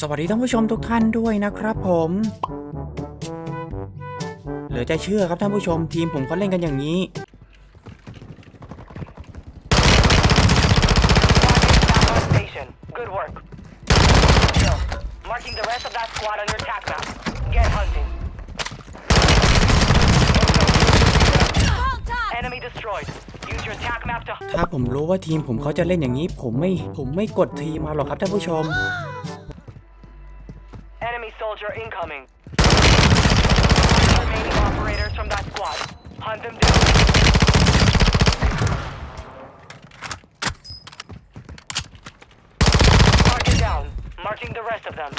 สวัสดีท่านผู้ชมทุกท่านด้วยนะครับผมเหลือจะเชื่อครับท่านผู้ชมทีมผมเขาเล่นกันอย่างนี้ Down station. Good work. Kill. Marking the rest of that squad on your attack map. Get hunting. Enemy destroyed. Use your attack map to ถ้าผมรู้ว่าทีมผมเขาจะเล่นอย่างนี้ ผมไม่ผมไม่กดทีมมาหรอกครับท่านผู้ชม enemy soldier incoming. Remaining operators from that squad. Hunt them down. Target down. Marking the rest of them.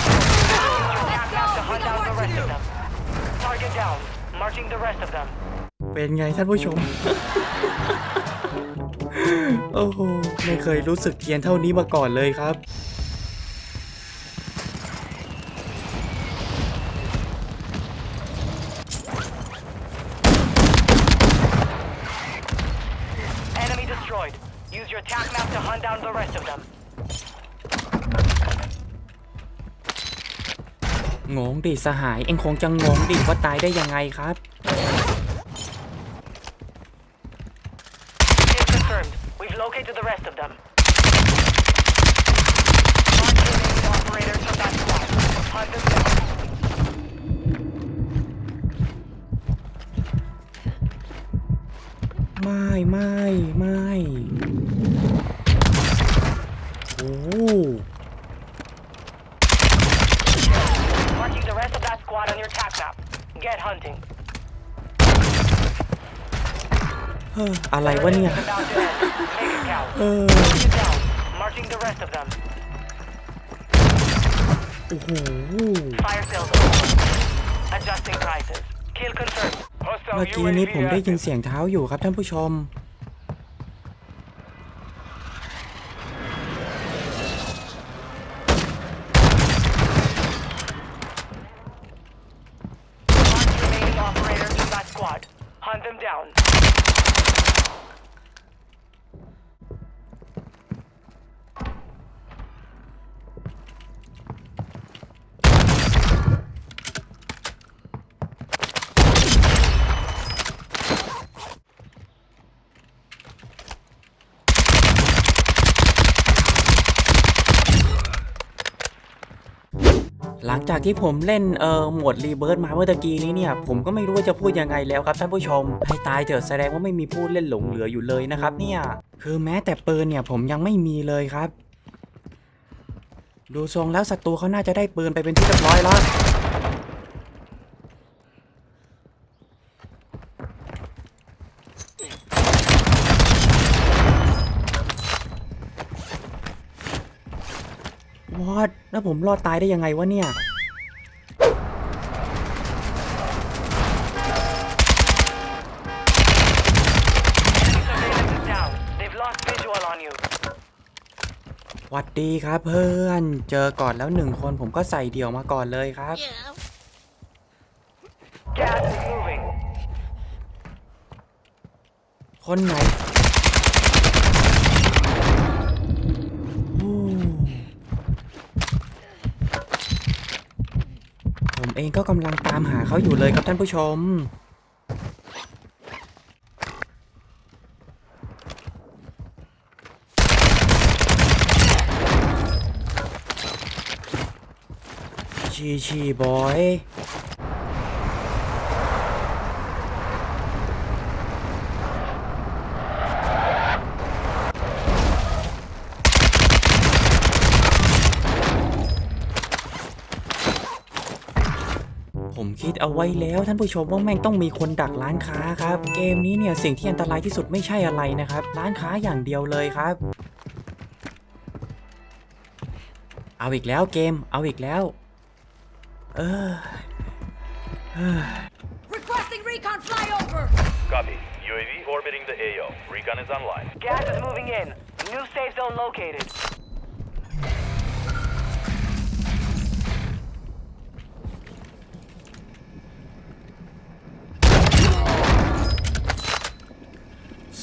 Let's go! To We hunt got down the work to rest do! of them. Target down. Marking the rest of them. เป็นไงท่านผู้ชม โอ้โห ไม่เคยรู้สึกเทียนเท่านี้มาก่อนเลยครับ Enemy destroyed. Use your attack map to hunt down the rest of them. งงดิสหาย เอ็งคงจะงงดิว่าตายได้ยังไงครับ confirmed. We've located the rest of them. Mark the remaining operators from that squad. Hunt them down. ไม่ไม่ไม่โอ้ Marking the rest of that squad on your attack map. Get hunting. ออะไรวะเนี่ย เออ โอ้โห เมื่อกี้นี้ผมได้ยินเสียงเท้าอยู่ครับท่านผู้ชม Mark the remaining operators from that squad. Hunt them down. ห ลังจากที่ผมเล่นเอ่อโหมดรีเบิร์ดมาเมื่อตะกี้นี้เนี่ย ผมก็ไม่รู้ว่าจะพูดยังไงแล้วครับท่านผู้ชมให้ตายเถอะแสดงว่าไม่มีผู้เล่นหลงเหลืออยู่เลยนะครับเนี่ยคือแม้แต่ปืนเนี่ยผมยังไม่มีเลยครับ ดูทรงแล้วศัตรูเขาน่าจะได้ปืนไปเป็นที่เรียบร้อยแล้วอดแล้ว ผมรอดตายได้ยังไงวะเนี่ย Surveillance is down. They've lost visual on you. หวัดดีครับเพื่อน เจอก่อนแล้วหนึ่งคนผมก็ใส่เดี่ยวมาก่อนเลยครับ Gas is moving. คนไหนโอ้ผม เองก็กำลังตามหาเขาอยู่เลยครับท่านผู้ชม ชีชีบอย คิดเอาไว้แล้วท่านผู้ชมว่าแม่งต้องมีคนดักร้านค้าครับ เกมนี้เนี่ยสิ่งที่อันตรายที่สุดไม่ใช่อะไรนะครับ ร้านค้าอย่างเดียวเลยครับ เอาอีกแล้วเกม เอาอีกแล้ว เออเออ Requesting recon flyover! Copy. UAV orbiting the AO. Recon is online. Gas is moving in. New safe zone located.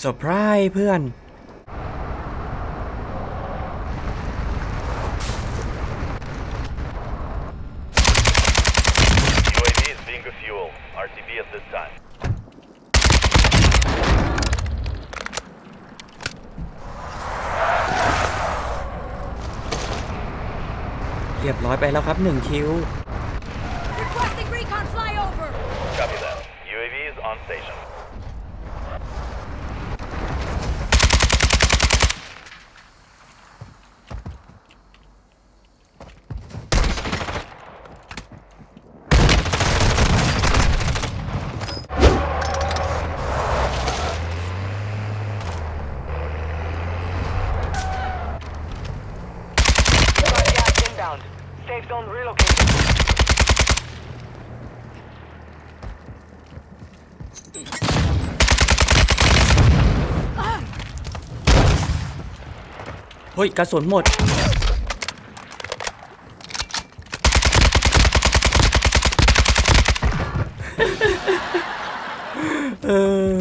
เซอร์ไพรส์เพื่อน UAV is being fuel. RTB at this time. เรียบร้อยไปแล้วครับ 1 คิว Requesting recon flyover. Copy that. UAV is on station. เ gas inbound. Safe zone relocated. เฮ้ยกระสุนหมด เออ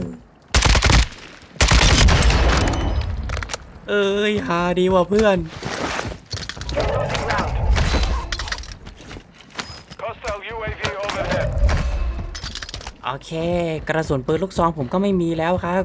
เอ้ยฮาดีว่ะเพื่อน Closing round. Hostile UAV overhead. โอ เค กระสุนปืนลูกซองผมก็ไม่มีแล้วครับ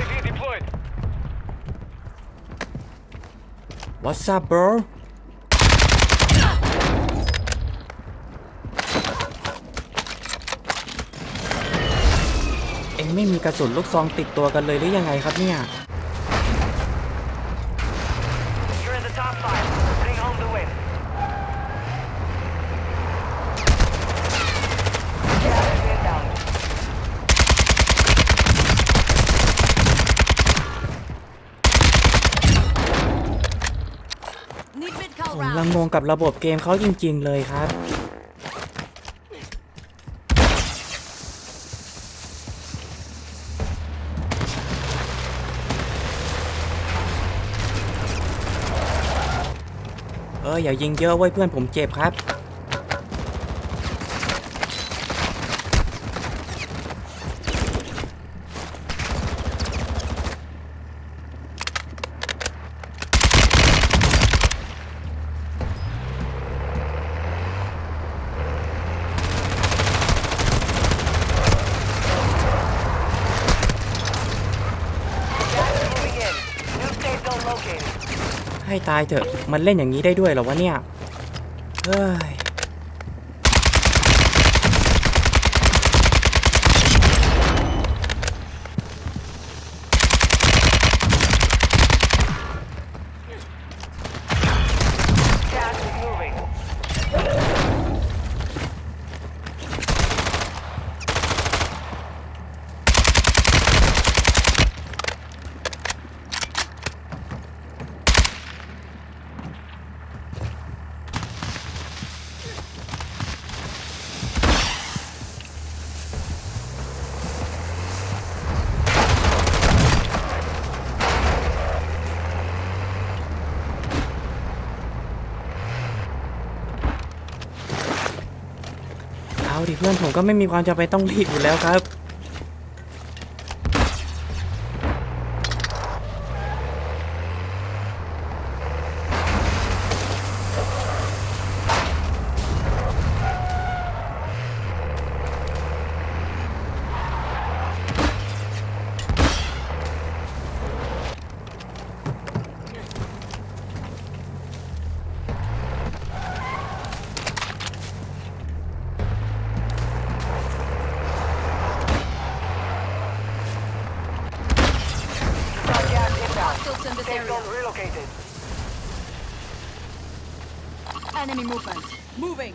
UAV deployed. What's up bro เอ็งไม่มีกระสุนลูกซองติดตัวกันเลยหรือยังไงครับเนี่ย ผมลังงงกับระบบเกมเขาจริง ๆ เลยครับ เอออย่ายิงเยอะไว้เพื่อนผมเจ็บครับ Gas is moving in. New safe zone located. ให้ตายเถอะ มันเล่นอย่างนี้ได้ด้วยเหรอวะเนี่ย เฮ้ย Gas is moving. เอา ดิเพื่อนผมก็ไม่มีความจำเป็นต้องรีบอยู่แล้วครับ zone relocated. Enemy movement. Moving.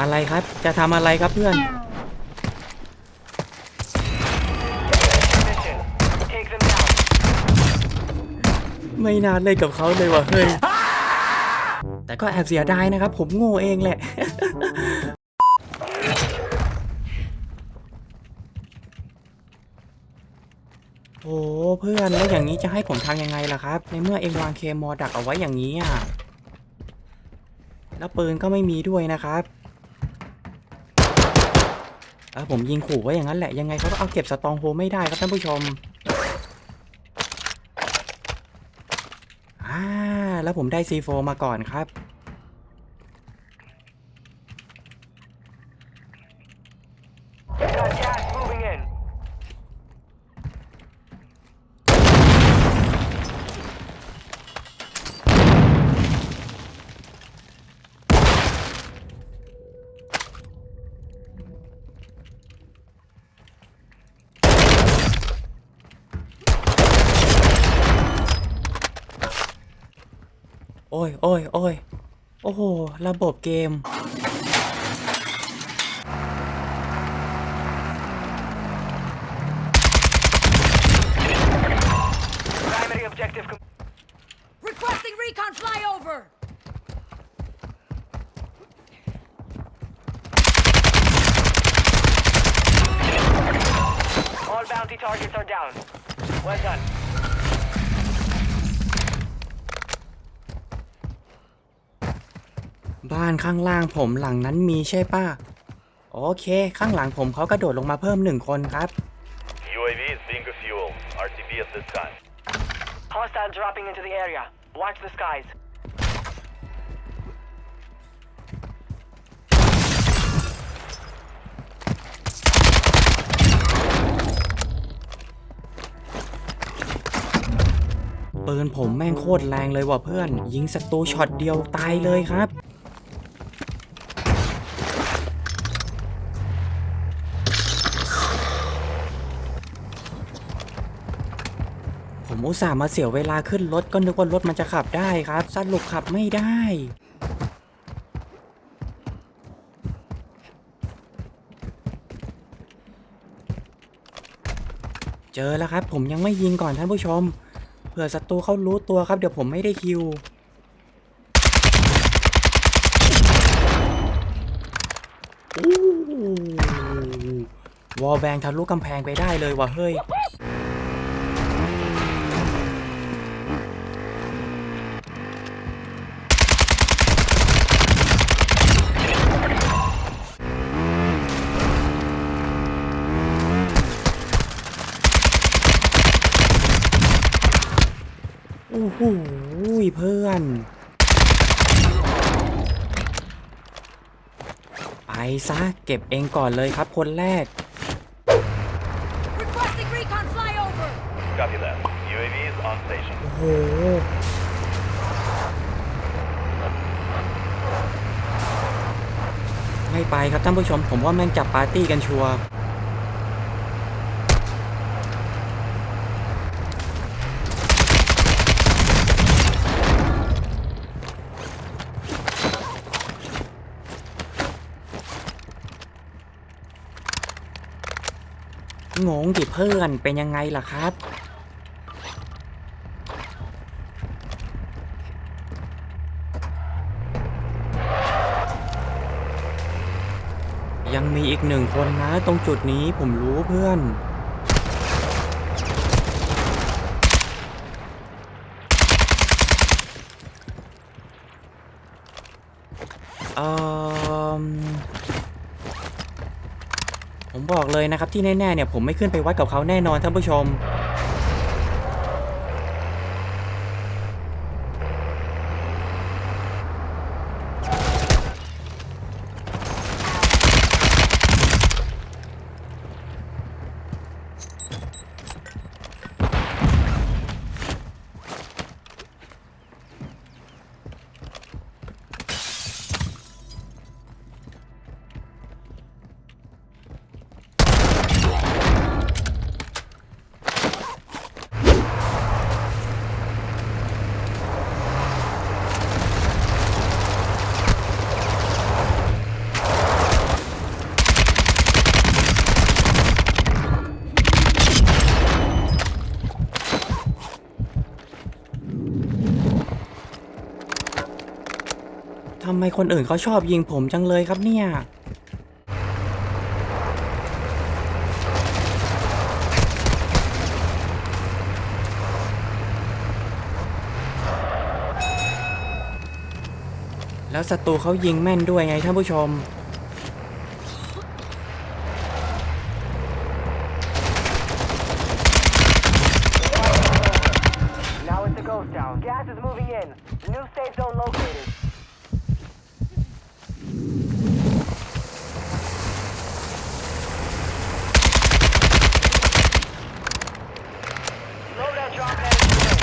อะไรครับ จะทำอะไรครับเพื่อน Mission. ไม่นานเลยกับเขาเลยว่ะเฮ้ย แต่ก็แอบเสียดายนะครับ ผมโง่เองแหละ โอ้เพื่อนแล้วอย่างนี้จะให้ผมทำยังไงล่ะครับ ในเมื่อเองวางเคมอดักเอาไว้อย่างนี้อะแล้วปืนก็ไม่มีด้วยนะครับเออผมยิงขู่ไว้อย่างนั้นแหละยังไงเขาก็เอาเก็บสตองโฮไม่ได้ครับท่านผู้ชมอ่าแล้วผมได้ C4 มาก่อนครับ โอ้ยโอ้ยโอ้ยโอ้โห ระบบเกม บ้านข้างล่างผมหลังนั้นมีใช่ป่ะ โอเค ข้างหลังผมเขากระโดดลงมาเพิ่มหนึ่งคนครับ UAV is being refueled. RTB at this time. Hostile dropping into the area. Watch the skies. ปืนผมแม่งโคตรแรงเลยว่ะเพื่อน ยิงศัตรูช็อตเดียวตายเลยครับ อุตส่าห์มาเสียเวลาขึ้นรถก็นึกว่ารถมันจะขับได้ครับสรุปขับไม่ได้เจอแล้วครับ ผมยังไม่ยิงก่อนท่านผู้ชม เผื่อศัตรูเขารู้ตัวครับ เดี๋ยวผมไม่ได้คิวอู้วอลแบงทะลุกำแพงไปได้เลยว่ะเฮ้ย โอ้โหเพื่อน ไปซะเก็บเองก่อนเลยครับคนแรก Requesting recon flyover! Copy that. UAV is on station. โอ้โห ไม่ไปครับท่านผู้ชม ผมว่าแม่งจับปาร์ตี้กันชัวร์ งงดิเพื่อนเป็นยังไงล่ะครับ ยังมีอีกหนึ่งคนนะ ตรงจุดนี้ผมรู้เพื่อนเอ่อ ผมบอกเลยนะครับที่แน่ๆเนี่ยผมไม่ขึ้นไปวัดกับเขาแน่นอนท่านผู้ชม ไมคนอื่นเขาชอบยิงผมจังเลยครับเนี่ย แล้วศัตรูเขายิงแม่นด้วยไงท่านผู้ชม Now it's a ghost town. Gas is moving in. New safe zone located. Load that drop headed to the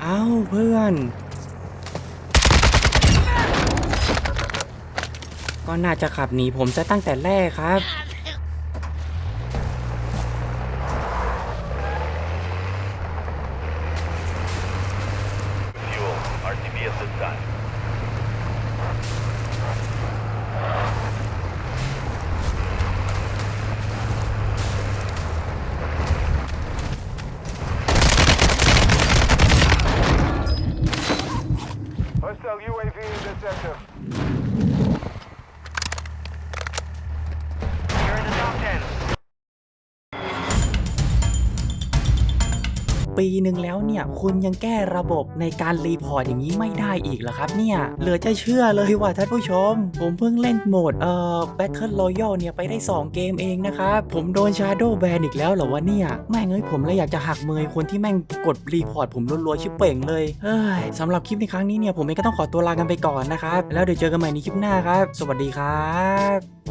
เอ้าเพื่อน ก็น่าจะขับหนีผมซะตั้งแต่แรกครับ ปีหนึ่งแล้วเนี่ย คุณยังแก้ระบบในการรีพอร์ตอย่างนี้ไม่ได้อีกเหรอครับเนี่ย เหลือจะเชื่อเลยว่าท่านผู้ชม ผมเพิ่งเล่นโหมดเอ่อ Battle Royale เนี่ยไปได้ 2 เกมเองนะครับ ผมโดน Shadow Ban อีกแล้วเหรอวะเนี่ย แม่งเอ้ยผมเลยอยากจะหักมือคนที่แม่งกดรีพอร์ตผมรัวๆชิบเป่งเลยเฮ้ยสำหรับคลิปในครั้งนี้เนี่ยผมเองก็ต้องขอตัวลากันไปก่อนนะครับ แล้วเดี๋ยวเจอกันใหม่ในคลิปหน้าครับ สวัสดีครับ